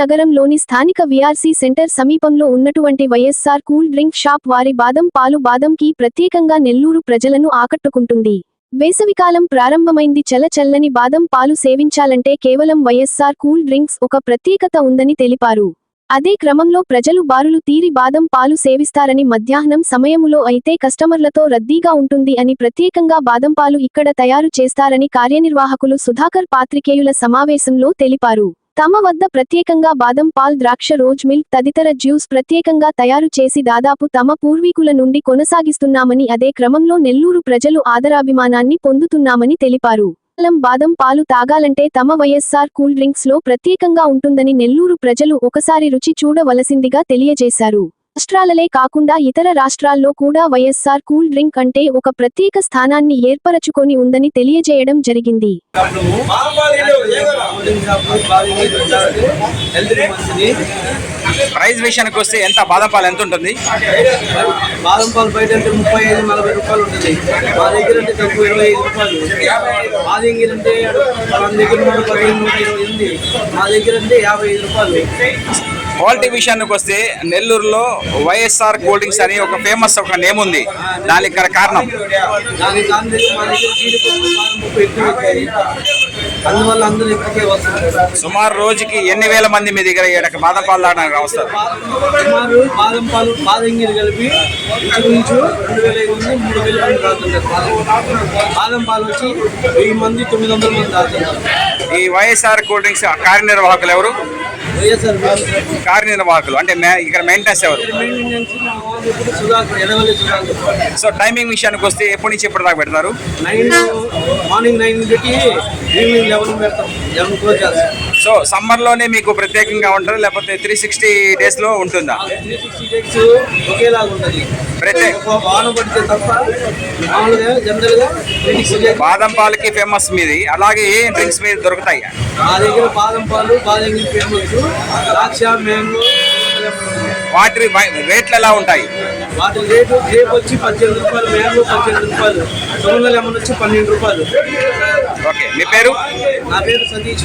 నగరంలోని స్థానిక VRC centre సమీపంలో ఉన్నటువంటి వైఎస్సార్ కూల్ డ్రింక్ షాప్ వారి బాదం పాలు బాదం కి ప్రత్యేకంగా నెల్లూరు ప్రజలను ఆకట్టుకుంటుంది. వేసవికాలం ప్రారంభమైంది. చల చల్లని బాదం పాలు సేవించాలంటే కేవలం వైఎస్సార్ కూల్ డ్రింక్స్ ఒక ప్రత్యేకత ఉందని తెలిపారు. అదే క్రమంలో ప్రజలు బారులు తీరి బాదం పాలు సేవిస్తారని మధ్యాహ్నం సమయములో అయితే కస్టమర్లతో రద్దీగా ఉంటుంది అని ప్రత్యేకంగా బాదం పాలు ఇక్కడ తయారు చేస్తారని కార్యనిర్వాహకులు సుధాకర్ పాత్రికేయుల సమావేశంలో తెలిపారు. తమ వద్ద ప్రత్యేకంగా బాదం పాల్ ద్రాక్ష రోజ్ మిల్క్ తదితర జ్యూస్ ప్రత్యేకంగా తయారు చేసి దాదాపు తమ పూర్వీకుల నుండి కొనసాగిస్తున్నామని అదే క్రమంలో నెల్లూరు ప్రజలు ఆదరాభిమానాన్ని పొందుతున్నామని తెలిపారు. కేవలం బాదం పాలు తాగాలంటే తమ వైఎస్ఆర్ కూల్ డ్రింక్స్లో ప్రత్యేకంగా ఉంటుందని నెల్లూరు ప్రజలు ఒకసారి రుచి చూడవలసిందిగా తెలియజేశారు. రాష్ట్రాలలే కాకుండా ఇతర రాష్ట్రాల్లో కూడా వైఎస్ఆర్ కూల్ డ్రింక్ అంటే ఒక ప్రత్యేక స్థానాన్ని ఏర్పరచుకొని ఉందని తెలియజేయడం జరిగింది. ప్రైస్ విషయానికి వస్తే ఎంత బాదం పాలు ఎంత ఉంటుంది? బాదం పాలు బయట అంటే ముప్పై ఐదు నలభై రూపాయలు ఉంటుంది మా దగ్గర అంటే తక్కువ ఇరవై ఐదు రూపాయలు. మా దగ్గర అంటే మన దగ్గర నూట పదిహేను నూట ఇరవై ఉంది. మా దగ్గర అంటే యాభై ఐదు రూపాయలు. క్వాలిటీ విషయానికి వస్తే నెల్లూరులో వైఎస్ఆర్ కూల్ డ్రింక్స్ అని ఒక ఫేమస్ ఒక నేమ్ ఉంది. దానికి ఇక్కడ కారణం. అందువల్ల అందరూ సుమారు రోజుకి ఎన్ని వేల మంది మీ దగ్గర ఈడకి బాదం పాలు తాగడానికి వస్తారు? సుమారు బాదం పాలు బాదంగిరి కలిపి ఇంచుమించు రెండు వేల ఐదు మూడు వేల మంది బాదం- పాలు వచ్చి వెయ్యి మంది తొమ్మిది వందల మంది తాగుతున్నారు ఈ వైఎస్ఆర్ కూల్ డ్రింక్స్ కార్యనిర్వాహకులు ఎవరు? కార్యనిర్వాహకులు అంటే ఇక్కడ మెయింటెనెన్స్ ఎవరు? సో టైమింగ్ విషయానికి వస్తే ఎప్పటి నుంచి ఎప్పటి దాకా పెడతారు? నైన్ మార్నింగ్ నైన్ పెట్టి ఈవినింగ్ లెవెన్ పెడతాం. లెవెన్ క్లోజ్ చేస్తాం సో సమ్మర్లోనే మీకు ప్రత్యేకంగా ఉంటారు లేకపోతే త్రీ సిక్స్టీ డేస్లో ఉంటుందా? త్రీ సిక్స్టీ డేస్ ఒకేలాగా ఉంటుంది. బాదం పాలకి ఫేమస్ మీది. అలాగే ఏ డ్రింక్స్ మీద దొరుకుతాయి? మా దగ్గర బాదం పాలు బాదం ఫేమస్. ద్రాక్ష మ్యాంగో వాటి రేట్లు ఎలా ఉంటాయి? వాటి రేటు గ్రేప్ వచ్చి పద్దెనిమిది రూపాయలు మ్యాంగో పద్దెనిమిది రూపాయలు సోన లెమన్ వచ్చి పన్నెండు రూపాయలు. ఓకే. మీ పేరు? నా పేరు సతీష్.